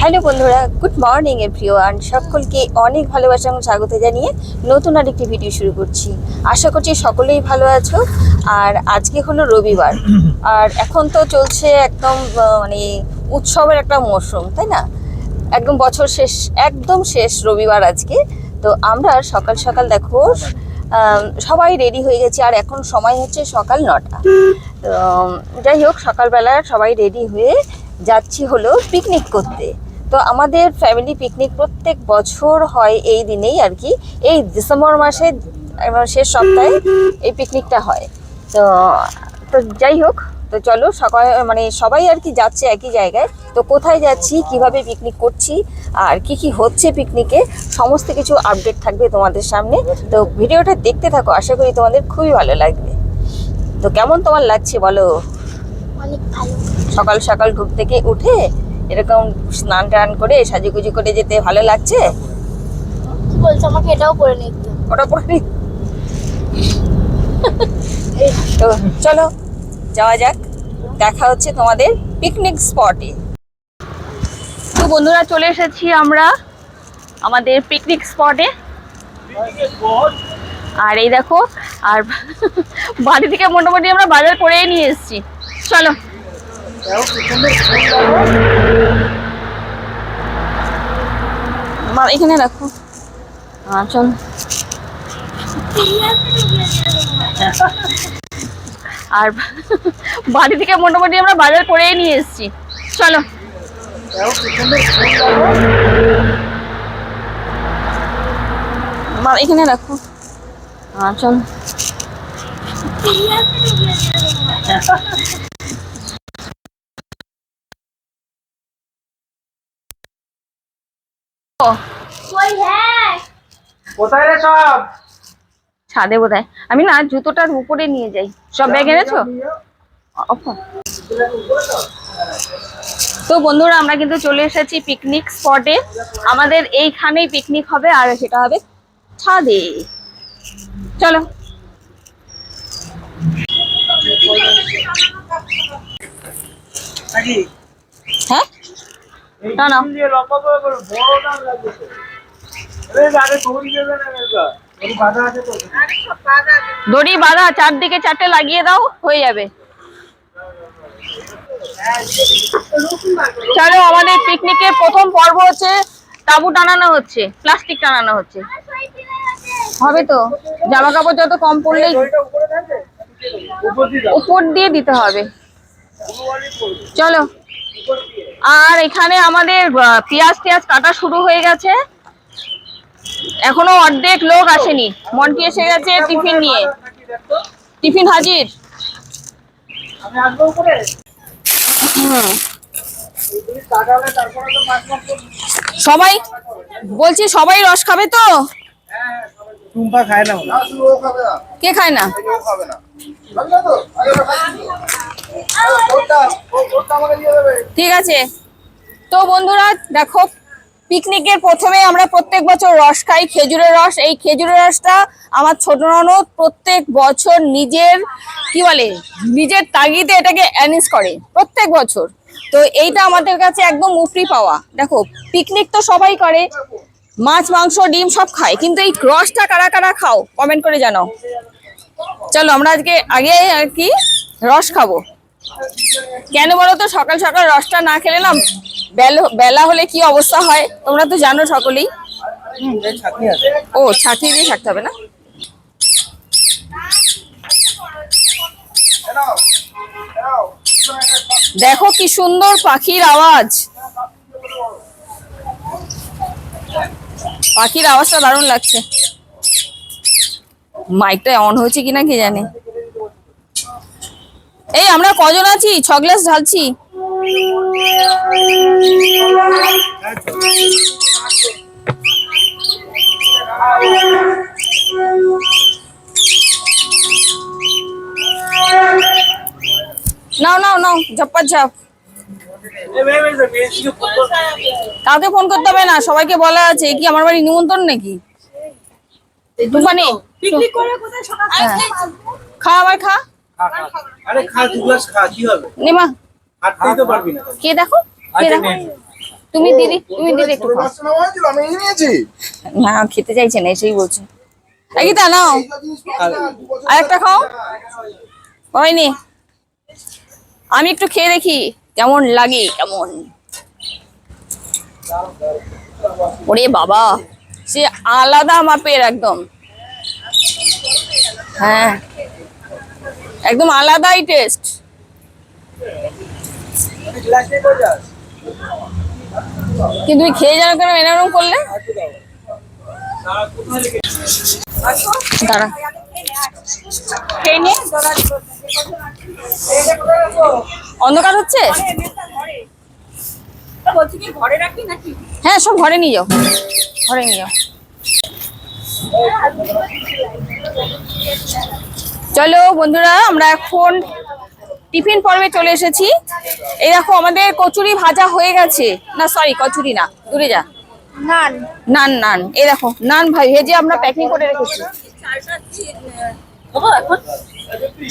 Hello বন্ধুরা good morning everyone সকলকে অনেক ভালোবাসা এবং স্বাগত জানিয়ে নতুন আরেকটি ভিডিও শুরু করছি। আশা করছি সকলেই ভালো আছো। আর আজকে হলো রবিবার। আর এখন তো চলছে একদম মানে উৎসবের একটা মরশুম তাই না? একদম বছর শেষ, একদম শেষ রবিবার আজকে। তো আমরা সকাল সকাল দেখো সবাই রেডি হয়ে গেছে আর এখন সময় হচ্ছে সকাল নটা। তো, যাই হোক, সকালবেলা সবাই রেডি হয়ে যাচ্ছি হলো পিকনিক করতে। তো আমাদের ফ্যামিলি পিকনিক প্রত্যেক বছর হয় এই দিনেই আর কি। এই ডিসেম্বর মাসে শেষ সপ্তাহে এই পিকনিকটা হয়। তো তো যাই হোক তো চলো সকাল মানে সবাই আর কি যাচ্ছে একই জায়গায়। তো কোথায় যাচ্ছি কীভাবে পিকনিক করছি আর কি কি হচ্ছে পিকনিকে সমস্ত কিছু আপডেট থাকবে তোমাদের সামনে। তো ভিডিওটা দেখতে থাকো আশা করি তোমাদের খুবই ভালো লাগবে। তো কেমন তোমার লাগছে বলো? অনেক ভালো। সকাল সকাল ঘুম থেকে উঠে এরকম স্নান টান করে সাজুগুজু করে যেতে ভালো লাগছে? কি বলছো আমাকে এটাও নিতে ওটা পরে। তো চলো যাওয়া যাক। দেখা হচ্ছে তোমাদের পিকনিক স্পটে তো বন্ধুরা, চলে এসেছি আমরা আমাদের পিকনিক স্পটে আর এই দেখো, আর বাড়ি থেকে মোটামুটি আমরা বাজার করেই নিয়ে এসেছি। চলো। এখানে হ্যাঁ চল। আর বাড়ি থেকে মোটামুটি আমরা বাজার করেই নিয়ে এসেছি। চলো। মা এখানে রাখো। চল। হ্যাঁ কোথায় রে সব? ছাদে বোধহয়। আমি না জুতোটার উপরে নিয়ে যাই। সব ব্যাগ এনেছো? তো বন্ধুরা আমরা কিন্তু চলে এসেছি পিকনিক স্পটে আমাদের এইখানেই পিকনিক হবে আর সেটা হবে ছাদে। চলো। হ্যাঁ? না, না। দড়ি বাঁধা চারদিকে চারটে লাগিয়ে দাও, হয়ে যাবে। চলো, আমাদের পিকনিকের প্রথম পর্ব হচ্ছে তাবু টানানো হচ্ছে প্লাস্টিক টানানো হচ্ছে। হবে তো? জামা কাপড় যত কম পড়লেই। উপর দিয়ে দিতে হবে। চলো, আর এখানে আমাদের পেঁয়াজ টেয়াজ কাটা শুরু হয়ে গেছে। এখনও অর্ধেক লোক আসেনি। মন্টি এসে গেছে টিফিন নিয়ে। টিফিন হাজির। সবাই বলছি সবাই রস খাবে তো? টুম্পা খায় না কে খায় না? ঠিক আছে। তো বন্ধুরা দেখো পিকনিকের প্রথমে আমরা প্রত্যেক বছর রস খাই, খেজুরের রস। এই খেজুরের রসটা আমার ছোট ননদ প্রত্যেক বছর নিজের, কি বলে, নিজের তাগিদে এটাকে অ্যানিস করে, প্রত্যেক বছর। তো এইটা আমাদের কাছে একদম উফরি পাওয়া। দেখো, পিকনিক তো সবাই করে, মাছ, মাংস, ডিম সব খায়, কিন্তু এই রসটা কারা কারা খাও কমেন্ট করে জানাও। চলো আমরা আজকে আগে আর কি রস খাব। কেন বলো তো? সকাল সকাল রসটা না খেলে না বেল- হলে কি অবস্থা হয়? তোমরা তো জানো সকলেই। ও ছাঁকি দিয়ে থাকতে হবে না? দেখো কি সুন্দর পাখির আওয়াজ। পাখির আওয়াজটা দারুণ লাগছে। মাইকটা অন হয়েছে কিনা কে জানে? এই আমরা কজন আছি ছ গ্লাস ঢালছি নাও নাও নাও ঝপ্পা ঝাপ। কাউকে ফোন করতে হবে না সবাইকে বলা আছে কি আমার বাড়ি নিমন্ত্রণ নাকি তুফানি হ্যাঁ। খা আবার খা। আরে খা দু গ্লাস খা কি হবে? নেমা। হাঁটতেই তো পারবি না। কে দেখো? কে আচ্ছা, দেখো? তুমি দিদি তুমি দিদি একটু খাও মাছটা নেওয়া হয়েছিল, আমি নিয়েছি। না খেতে চাইছে না এসেই বলছে। নাও। খাও। হয়নি আমি একটু খেয়ে দেখি কেমন লাগে কেমন। ওরে বাবা সে আলাদা মাপের একদম। হ্যাঁ। একদম আলাদাই টেস্ট কিন্তু তুমি খেয়ে যাও কেন এরকম করলে? দাঁড়া। অন্ধকার হচ্ছে? হ্যাঁ সব ঘরে নিয়ে যাও। ঘরে নিয়ে যাও। চলো বন্ধুরা আমরা এখন টিফিন পর্বে চলে এসেছি। এই দেখো আমাদের কচুরি ভাজা হয়ে গেছে। না সরি কচুরি না দূরে যা। নান। নান নান এই দেখো নান ভাই ভেজে আমরা প্যাকিং করে রেখেছি।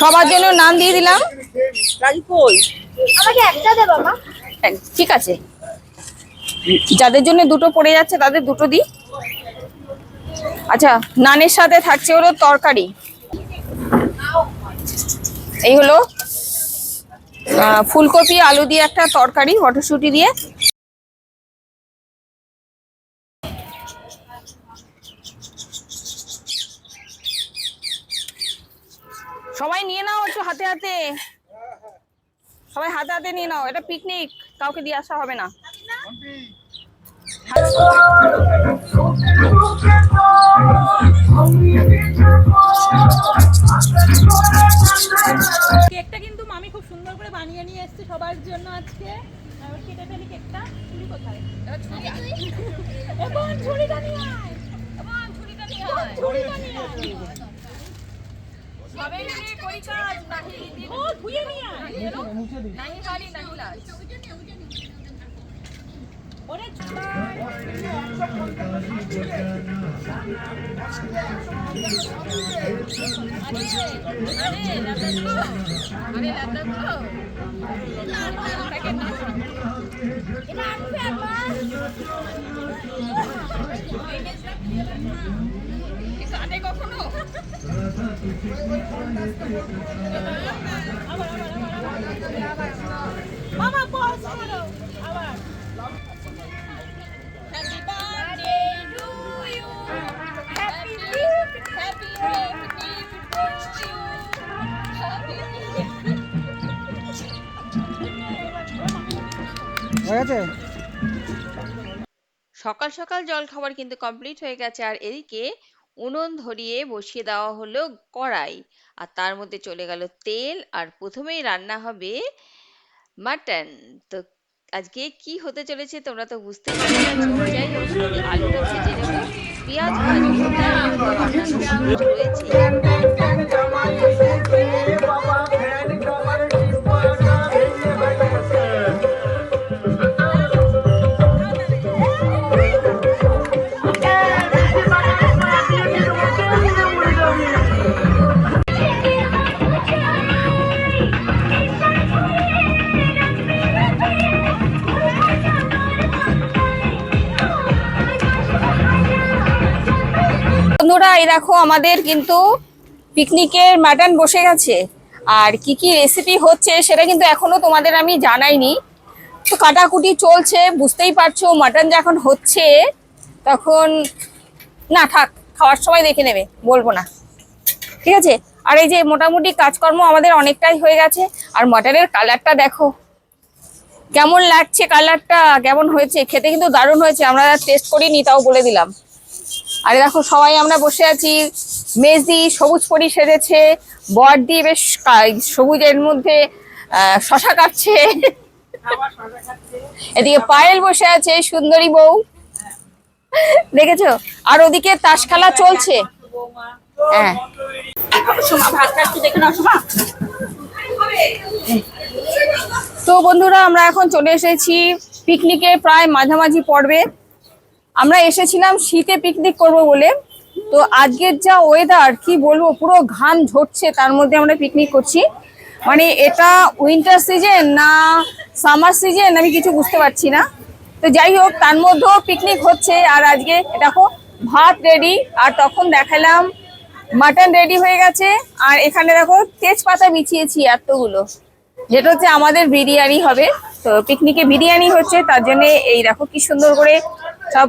সবার জন্য নান দিয়ে দিলাম। আমাকে একটা দে বাবা। হ্যাঁ, ঠিক আছে। যাদের জন্য দুটো পড়ে যাচ্ছে তাদের দুটো দিই। আচ্ছা নানের সাথে থাকছে হলো তরকারি। এই হলো ফুলকপি, আলু দিয়ে একটা তরকারি, মটরশুঁটি দিয়ে। সবাই নিয়ে নাও একটু হাতে হাতে। সবাই হাতে হাতে নিয়ে নাও, এটা পিকনিক কাউকে দিয়ে আসা হবে না। কেকটা কিন্তু মামি খুব সুন্দর করে বানিয়ে নিয়ে এসেছে সবার জন্য আজকে। কেটে ফেলি কেকটা। ছুরি কোথায় এখন ছুরিটা নিয়ে আয়। এখন ছুরিটা নিয়ে আয়। ছুরিটা নিয়ে আয়। সবাই মিলে করি কাজ নাহি ও ধুয়ে নিয়ে আয়। নাহি খালি নাহি লাল ওরে মামা পজ করো আবার হ্যাপি সকাল সকাল জল খাবার কিন্তু কমপ্লিট হয়ে গেছে, আর এদিকে উনুন ধরিয়ে বসিয়ে দেওয়া হলো কড়াই, আর তার মধ্যে চলে গেল তেল, আর প্রথমেই রান্না হবে মাটন। তো আজকে কি হতে চলেছে তোমরা তো বুঝতে পারছ পেঁয়াজ বন্ধুরা, এই দেখো আমাদের কিন্তু পিকনিকের মাটন বসে গেছে। আর কি কি রেসিপি হচ্ছে সেটা কিন্তু এখনও তোমাদের আমি জানাইনি। তো কাটাকুটি চলছে, বুঝতেই পারছ মাটন যখন হচ্ছে, তখন না থাক, খাওয়ার সময় দেখে নেবে, বলব না। ঠিক আছে? আর এই যে মোটামুটি কাজকর্ম আমাদের অনেকটাই হয়ে গেছে। আর মাটনের কালারটা দেখো। কেমন লাগছে কালারটা কেমন হয়েছে? খেতে কিন্তু দারুণ হয়েছে। আমরা টেস্ট করিনি তাও বলে দিলাম। আরে দেখো সবাই আমরা বসে আছি। মেজদি সবুজ পরি সেজেছে বড়দি বেশ সবুজের মধ্যে শশা কাটছে। এদিকে পায়েল বসে আছে সুন্দরী বউ। দেখেছ? আর ওদিকে তাস খেলা চলছে। হ্যাঁ। তো বন্ধুরা আমরা এখন চলে এসেছি পিকনিকে প্রায় মাঝামাঝি পর্বে। আমরা এসেছিলাম শীতে পিকনিক করব বলে। তো আজকের যা ওয়েদার কি বলব, পুরো ঘাম ঝরছে, তার মধ্যে আমরা পিকনিক করছি। মানে এটা উইন্টার সিজন না সামার সিজন আমি কিছু বুঝতে পারছি না। তো যাই হোক, তার মধ্যেও পিকনিক হচ্ছে, আর আজকে দেখো, ভাত রেডি আর তখন দেখালাম মাটন রেডি হয়ে গেছে, আর এখানে দেখো তেজপাতা বিছিয়েছি এতগুলো। যেটা হচ্ছে আমাদের বিরিয়ানি হবে। তো পিকনিকে বিরিয়ানি হচ্ছে, তার জন্য এই দেখো কি সুন্দর করে সব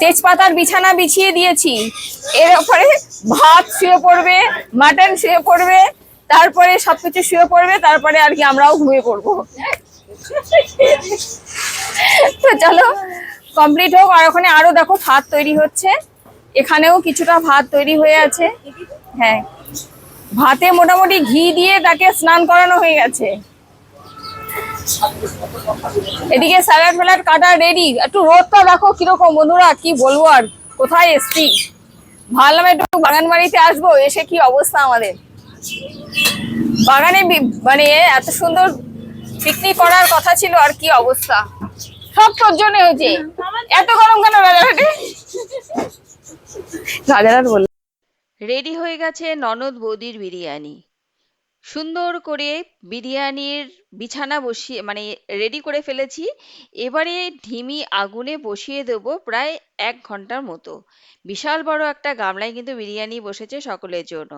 তেজপাতার বিছানা বিছিয়ে দিয়েছি। এর উপরে ভাত শুয়ে পড়বে, মাটন শুয়ে পড়বে, তারপরে সবকিছু শুয়ে পড়বে, তারপরে আর কি আমরাও ঘুমিয়ে পড়ব। তো চলো কমপ্লিট হোক। আর ওখানে আরও দেখো ভাত তৈরি হচ্ছে। এখানেও কিছুটা ভাত তৈরি হয়ে আছে। হ্যাঁ। ভাতে মোটামুটি ঘি দিয়ে তাকে স্নান করানো হয়ে গেছে। এদিকে স্যালাড ফ্যালাড কাটা রেডি একটু রোদটা দেখো কীরকম, বন্ধুরা, কি বলব আর, কোথায় এসছি? ভাবলাম একটু বাগান বাড়িতে আসব, এসে কি অবস্থা আমাদের? বাগানে মানে এত সুন্দর পিকনিক করার কথা ছিল, আর কি অবস্থা? সব তোর জন্য হয়েছে এত গরম কেন, রাজারহাটে? রাজারহাট বল রেডি হয়ে গেছে ননদ বৌদির বিরিয়ানি। সুন্দর করে বিরিয়ানির বিছানা বসিয়ে মানে রেডি করে ফেলেছি। এবারে ধিমি আগুনে বসিয়ে দেবো প্রায় এক ঘণ্টার মতো। বিশাল বড় একটা গামলায় কিন্তু বিরিয়ানি বসেছে সকলের জন্য।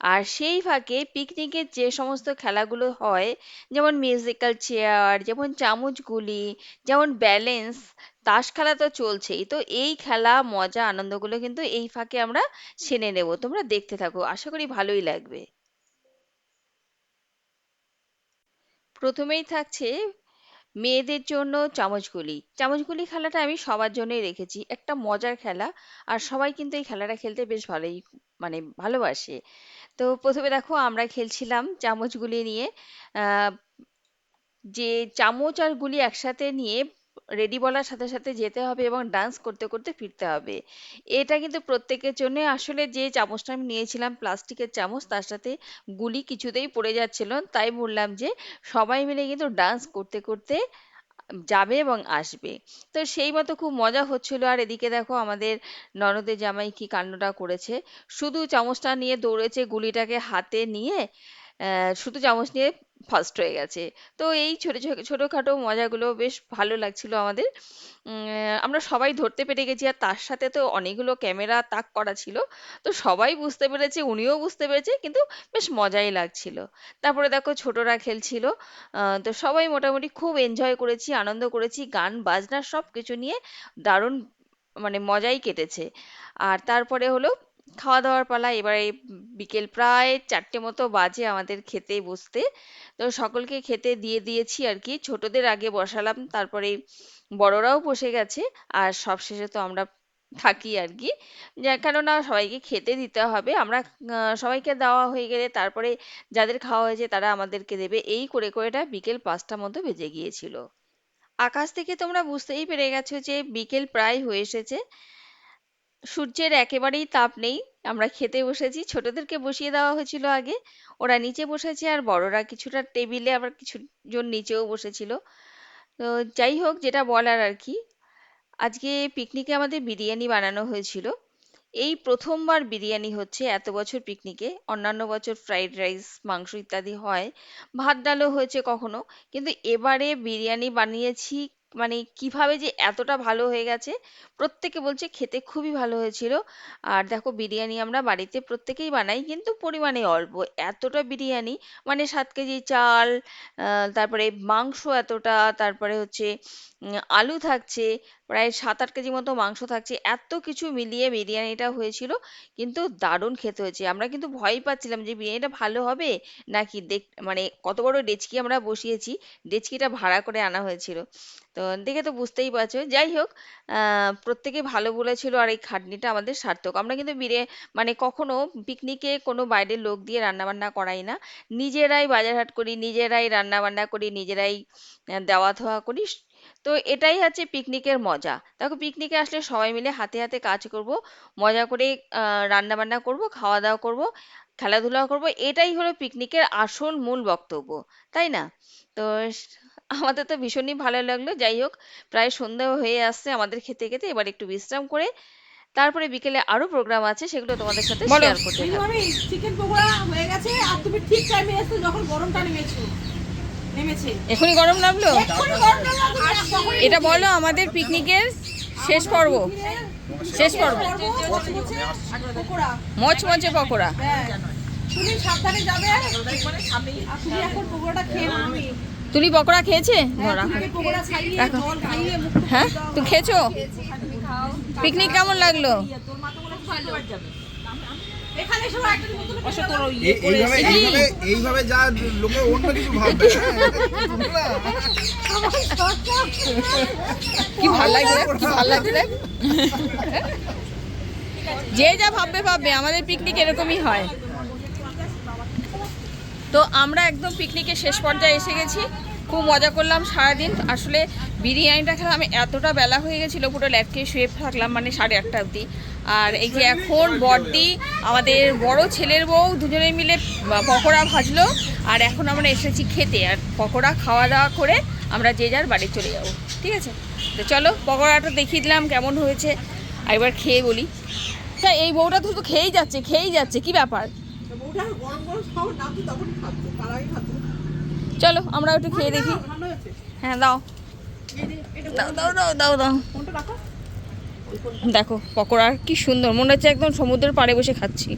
আর সেই ফাঁকে পিকনিকের যে সমস্ত খেলাগুলো হয়, যেমন মিউজিক্যাল চেয়ার যেমন চামচগুলি, যেমন ব্যালেন্স তাস খেলা তো চলছেই। তো এই খেলা, মজা, আনন্দগুলো কিন্তু এই ফাঁকে আমরা সেনে নেব। তোমরা দেখতে থাকো, আশা করি ভালোই লাগবে। প্রথমেই থাকছে মেয়েদের জন্য চামচগুলি। চামচগুলি খেলাটা আমি সবার জন্যই রেখেছি। একটা মজার খেলা, আর সবাই কিন্তু এই খেলাটা খেলতে বেশ ভালোই মানে ভালোবাসে। তো প্রথমে দেখো, আমরা খেলছিলাম চামচগুলি নিয়ে। যে চামচ আর গুলি একসাথে নিয়ে রেডি বলার সাথে সাথে যেতে হবে এবং ডান্স করতে করতে ফিরতে হবে। এটা কিন্তু প্রত্যেকের জন্য আসলে যে চামচটা আমি নিয়েছিলাম প্লাস্টিকের চামচ, তার সাথে গুলি কিছুতেই পড়ে যাচ্ছিল। তাই বললাম যে সবাই মিলে কিন্তু ডান্স করতে করতে যাবে এবং আসবে। তো সেই মতো খুব মজা হচ্ছিল। আর এদিকে দেখো আমাদের ননদের জামাই কি কাণ্ডটা করেছে। শুধু চামচটা নিয়ে দৌড়েছে, গুলিটাকে হাতে নিয়ে শুধু চামচ নিয়ে ফার্স্ট হয়ে গেছে। তো এই ছোট ছোট ছোটখাটো মজাগুলো বেশ ভালো লাগছিল আমাদের। আমরা সবাই ধরতে পেরে গেছি আর তার সাথে তো অনেকগুলো ক্যামেরা তাক করা ছিল। তো সবাই বুঝতে পেরেছে, উনিও বুঝতে পেরেছে, কিন্তু বেশ মজাই লাগছিল। তারপরে দেখো ছোটরা খেলছিল। তো সবাই মোটামুটি খুব এনজয় করেছি, আনন্দ করেছি। গান, বাজনা সব কিছু নিয়ে দারুণ মানে মজাই কেটেছে। আর তারপরে হলো খাওয়া দাওয়ার পালা এবারে বিকেল প্রায় চারটে মতো বাজে আমাদের খেতে বসতে। তো সকলকে খেতে দিয়ে দিয়েছি আর কি। ছোটদের আগে বসালাম, তারপরে বড়রাও বসে গেছে আর সবশেষে তো আমরা থাকি আর কি। কেননা সবাইকে খেতে দিতে হবে। আমরা সবাইকে দেওয়া হয়ে গেলে তারপরে যাদের খাওয়া হয়েছে তারা আমাদেরকে দেবে। এই করে, করেটা বিকেল পাঁচটা মতো বেজে গিয়েছিল। আকাশ থেকে তোমরা বুঝতেই পেরে গেছো যে বিকেল প্রায় হয়ে এসেছে। সূর্যের একেবারেই তাপ নেই। আমরা খেতে বসেছি। ছোটদেরকে বসিয়ে দেওয়া হয়েছিল আগে। ওরা নিচে বসেছে আর বড়রা কিছুটা টেবিলে আবার কিছু জন নিচেও বসেছিল। তো যাই হোক, যেটা বলার আর কি। আজকে পিকনিকে আমাদের বিরিয়ানি বানানো হয়েছিল। এই প্রথমবার বিরিয়ানি হচ্ছে এত বছর পিকনিকে। অন্যান্য বছর ফ্রাইড রাইস, মাংস ইত্যাদি হয়। ভাত ডালও হয়েছে কখনো। কিন্তু এবারে বিরিয়ানি বানিয়েছি মানে কীভাবে যে এতটা ভালো হয়ে গেছে, প্রত্যেকে বলছে খেতে খুবই ভালো হয়েছিল। আর দেখো বিরিয়ানি আমরা বাড়িতে প্রত্যেকেই বানাই, কিন্তু পরিমাণে অল্প। এতটা বিরিয়ানি মানে সাত কেজি চাল তারপরে মাংস এতটা, তারপরে হচ্ছে আলু থাকছে, প্রায় সাত আট কেজি মতো মাংস থাকছে, এত কিছু মিলিয়ে বিরিয়ানিটা হয়েছিল, কিন্তু দারুণ খেতে হয়েছে। আমরা কিন্তু ভয় পাচ্ছিলাম যে বিরিয়ানিটা ভালো হবে নাকি দেখ মানে কত বড় ডেচকি আমরা বসিয়েছি, ডেচকিটা ভাড়া করে আনা হয়েছিল। তো দেখে তো বুঝতেই পারছ। যাই হোক প্রত্যেকে ভালো বলেছিল আর এই খাটনিটা আমাদের সার্থক। আমরা কিন্তু বিরে মানে কখনো পিকনিকে কোনো বাইরের লোক দিয়ে রান্না বান্না করাই না। নিজেরাই বাজার হাট করি, নিজেরাই রান্না বান্না করি, নিজেরাই দেওয়া ধোয়া করি। তো এটাই হচ্ছে পিকনিকের মজা। দেখো পিকনিকে আসলে সবাই মিলে হাতে হাতে কাজ করব মজা করে রান্না বান্না করব খাওয়া দাওয়া করব খেলাধুলা করব এটাই হলো পিকনিকের আসল মূল বক্তব্য তাই না? তো আমাদের তো ভীষণই ভালো লাগল যাই হোক প্রায় সন্ধ্যা হয়ে আসছে আমাদের খেতে খেতে এবার একটু বিশ্রাম করে তারপরে বিকেলে আরও প্রোগ্রাম আছে সেগুলো তোমাদের সাথে শেয়ার করতে থাকব। চিকেন পকোড়া হয়ে গেছে আর তুমি ঠিক টাইমে এসছো যখন গরমটা নেমেছে। এখনই গরম লাগল এটা বলো আমাদের পিকনিকের শেষ পর্ব। শেষ পর্ব। মচমচে পকোড়া। হ্যাঁ। তুমি সাবধানে যাবে। আর তুমি এখন পকোড়াটা খেয়ে নাও। আমি। তুমি পকোড়া খেয়েছে? ধর। মুখ হ্যাঁ? তুমি খেয়েছো? পিকনিক কেমন লাগল এখানে সবাই একটা নতুন অসত এ- এইভাবে এইভাবে এইভাবে যা লোকে অন্য কিছু ভাববে হ্যাঁ, কি ভালো কি ভালো যে যা ভাববে ভাববে। আমাদের পিকনিক এরকমই হয়। তো আমরা একদম পিকনিকের শেষ পর্যায়ে এসে গেছি। খুব মজা করলাম সারাদিন। আসলে বিরিয়ানিটা খেলাম এতটা বেলা হয়ে গেছিল পুরো ল্যাটকে শুয়ে থাকলাম মানে সাড়ে আটটা অবধি। আর এই যে এখন বড়দি আমাদের বড় ছেলের বউ দুজনে মিলে পকোড়া ভাজলো আর এখন আমরা এসেছি খেতে। আর পকোড়া খাওয়া দাওয়া করে আমরা যে যার বাড়ি চলে যাব। ঠিক আছে? তো চলো পকোড়াটা দেখিয়ে দিলাম কেমন হয়েছে। আর এবার খেয়ে বলি। হ্যাঁ এই বউটা তো শুধু খেয়েই যাচ্ছে খেয়েই যাচ্ছে কি ব্যাপার? চলো আমরা একটু খেয়ে দেখি। হ্যাঁ দাও। দাও দাও দাও দাও দাও। দেখো পকোড়া কি সুন্দর। মনে হচ্ছে একদম সমুদ্রের পাড়ে বসে খাচ্ছি।